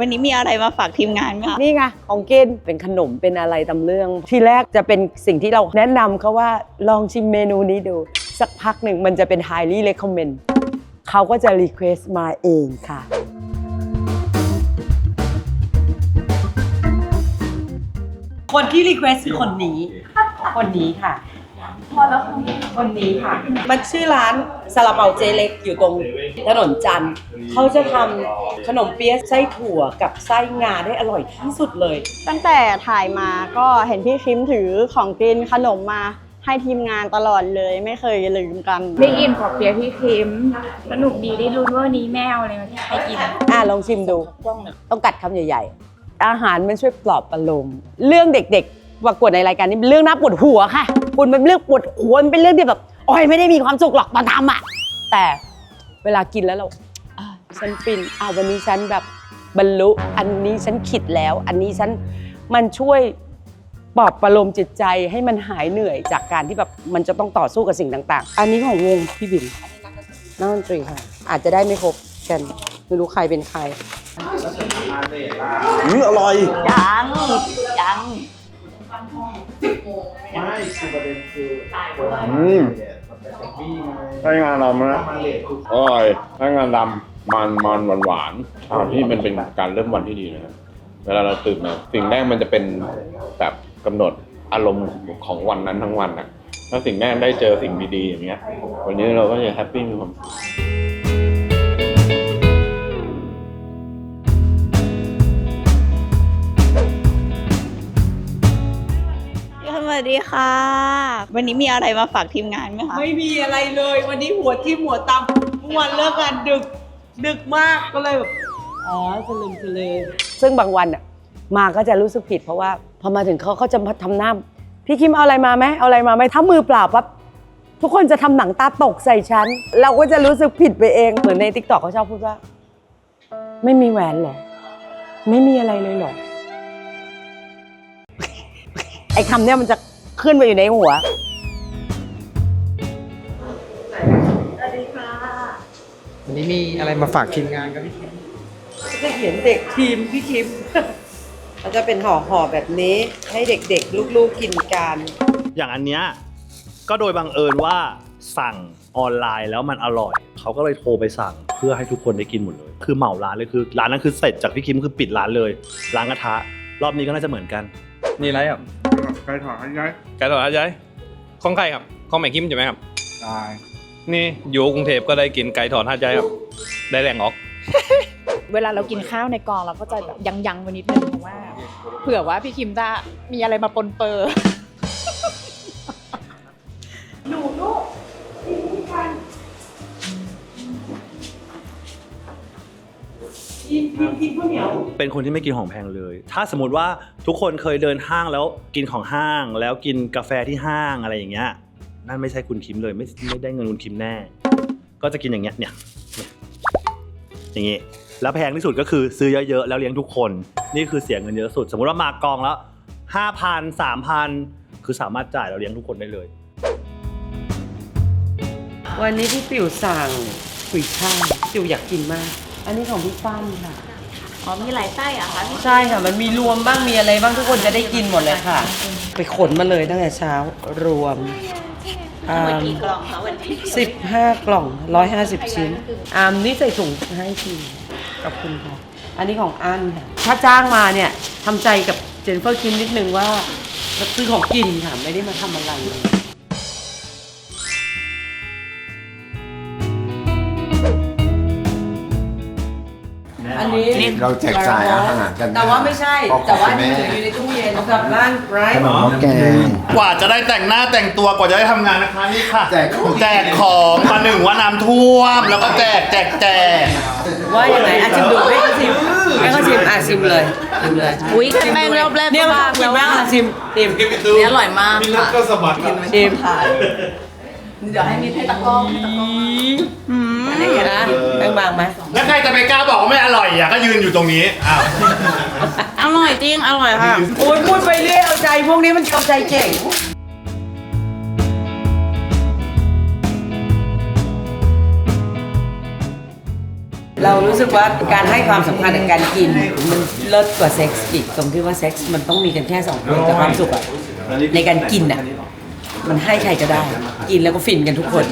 วันนี้มีอะไรมาฝากทีมงานไหมคะนี่ไงของกินเป็นขนมเป็นอะไรตำเรื่อง ทีแรกจะเป็นสิ่งที่เราแนะนำเขาว่าลองชิมเมนูนี้ดู สักพักหนึ่งมันจะเป็น highly recommend เขาก็จะ request มาเองค่ะ คนที่ request คือคนนี้ คนนี้ค่ะ คนนี้ค่ะ มันชื่อร้านซาลาเปาเจเล็กอยู่ตรงถนนจันทร์เขาจะทำขนมเปี๊ยะไส้ถั่วกับไส้งาได้อร่อยที่สุดเลย ตั้งแต่ถ่ายมาก็เห็นพี่คิมถือของกินขนมมาให้ทีมงานตลอดเลยไม่เคยลืมกันได้กินขอบเปียะพี่คิมสนุกดีได้รู้ว่าวันนี้แม่เอาอะไรมาให้กิน อะลองชิมดู ต้องกัดคำใหญ่ ๆ อาหารมันช่วยปลอบประโลม เรื่องเด็กๆ ประกวดในรายการนี้เป็นเรื่องน่าปวดหัวค่ะคุณเป็นเรื่องปวดหัวมันเป็นเรื่องที่แบบโอ้ยไม่ได้มีความสุขหรอกตอนทำอะ แต่เวลากินแล้วเราอะฉันฟินอะวันนี้ฉันแบบบรรลุอันนี้ฉันขิดแล้ว อันนี้ฉันมันช่วยปลอบประโลมจิตใจให้มันหายเหนื่อยจากการที่แบบมันจะต้องต่อสู้กับสิ่งต่าง ๆ อันนี้ของวงพี่บินนักดนตรีค่ะ อาจจะได้ไม่ครบกันไม่รู้ใครเป็นใคร อืมอร่อย ยัง ยังอืมใช้งานดำนะอร่อยใช้งานดำมันมันหวานหวานๆอ่าที่มันเป็นการเริ่มวันที่ดีนะครับเวลาเราตื่นมาสิ่งแรกมันจะเป็นแบบกำหนดอารมณ์ของวันนั้นทั้งวันนะถ้าสิ่งแรกได้เจอสิ่งดีๆอย่างเงี้ย วันนี้เราก็จะแฮปปี้มีความสุข วัสดีค่ะ วันนี้มีอะไรมาฝากทีมงานไหมคะ ไม่มีอะไรเลย วันนี้หัวที่มหัวตำเมื่อวันเลิกงานดึก ดึกมากก็เลยแบบอ๋อสลืมสลือซึ่งบางวันอะมาก็จะรู้สึกผิด เพราะว่าพอมาถึงเขาเขาจะมาทำหน้าพี่คิมเอาอะไรมาไหมเอาอะไรมาไหมถ้ามือเปล่าปั๊บทุกคนจะทำหนังตาตกใส่ฉัน เราก็จะรู้สึกผิดไปเอง เหมือนในทิกตอกเขาชอบพูดว่า ไม่มีแหวนเหรอ ไม่มีอะไรเลยเหรอไอ้คำเนี้ยมันจะขึ้นไปอยู่ในหัววันนี้มีอะไรมาฝากทีมงานครับพี่คิมจะเขียนเด็กทีมพี่คิมเขาจะเป็นห่อห่อๆแบบนี้ให้เด็กๆ ลูกๆกินกัน อย่างอันเนี้ยก็โดยบังเอิญว่าสั่งออนไลน์แล้วมันอร่อย เขาก็เลยโทรไปสั่งเพื่อให้ทุกคนได้กินหมดเลย คือเหมาร้านเลยคือร้านนั้นคือเสร็จจากพี่คิมคือปิดร้านเลย ร้านกระทะ รอบนี้ก็น่าจะเหมือนกัน นี่อะไรอะ ไก่ถอดให้ย้ายไก่ทอดอาจารย์ของใครครับของแม่คิมใช่ไหมครับได้นี่อยู่กรุงเทพก็ได้กินไก่ทอดห้าใจครับ ได้แรงออก เวลาเรากินข้าวในกองเราก็จะแบบยังๆไว้นิดนึงเพราะว่า เผื่อว่าพี่คิมจะมีอะไรมาปนเปื้อ เป็นคนที่ไม่กินของแพงเลย ถ้าสมมติว่าทุกคนเคยเดินห้างแล้วกินของห้าง แล้วกินกาแฟที่ห้างอะไรอย่างเงี้ย นั่นไม่ใช่คุณคิมเลยไม่ไม่ได้เงินคุณคิมแน่ ก็จะกินอย่างเงี้ยเนี่ยเนี่ยอย่างงี้ แล้วแพงที่สุดก็คือซื้อเยอะๆแล้วเลี้ยงทุกคน นี่คือเสียเงินเยอะสุด สมมติว่ามากองแล้วห้าพันสามพันคือสามารถจ่ายแล้วเลี้ยงทุกคนได้เลย วันนี้พี่ติ๋วสั่งกุยช่ายติ๋วอยากกินมาก อันนี้ของพี่ปั้นค่ะ อ๋อมีหลายไส้อะคะใช่ค่ะ มันมีรวมบ้างมีอะไรบ้างทุกคนจะได้กินหมดเลยค่ะ ไปขนมาเลยตั้งแต่เช้ารวมวันกี่กล่องคะวันนี้สิบห้ากล่องร้อยห้าสิบชิ้นอามนี่ใส่ถุงให้ทีขอบคุณค่ะ อันนี้ของอันค่ะ ถ้าจ้างมาเนี่ยทำใจกับเจนเฟอร์คิมนิดนึงว่าซื้อของกินค่ะ ไม่ได้มาทำอะไรเลย เราแจกจ่ายอาหารกันนะแต่ว่าไม่ใช่ พ่อแต่ว่าแม่มันเหลืออยู่ในตู้เย็นสำหรับร้านไรขนมหม้อแกง กว่าจะได้แต่งหน้าแต่งตัวกว่าจะได้ทำงานนะคะนี่ค่ะ แจกของ แจกของมาหนึ่งว่าน้ำท่วม แล้วก็แจกแจกแจกว่าอย่างไรอาชิมดูให้เขาชิมให้เขาชิมอะชิมเลยชิมเลยอุ้ยแค่แป้งรอบแรกเนี่ยก็มาบางชิแล้มวแม่ว่าอะชิมชิม นี่อร่อยมากค่ะก็สะบัดชิม เดี๋ยวให้มีให้ตะกร้องให้ตะกร้องอะไรอย่างนี้นะแบงบางไหมแล้วใครจะไปกล้าบอกว่าไม่อร่อยอะก็ยืนอยู่ตรงนี้อ้าวอร่อยจริง อร่อยค่ะ โอ้ยพูดไปเรื่อยเอาใจพวกนี้มันเอาใจเก่งเรารู้สึกว่าการให้ความสำคัญในการกิน มันเลิศกว่าเซ็กส์อีกตรงที่ว่าเซ็กส์มันต้องมีกันแค่สองคนแต่ความสุขอะในการกินอะ มันให้ใครก็ได้ กินแล้วก็ฟินกันทุกคน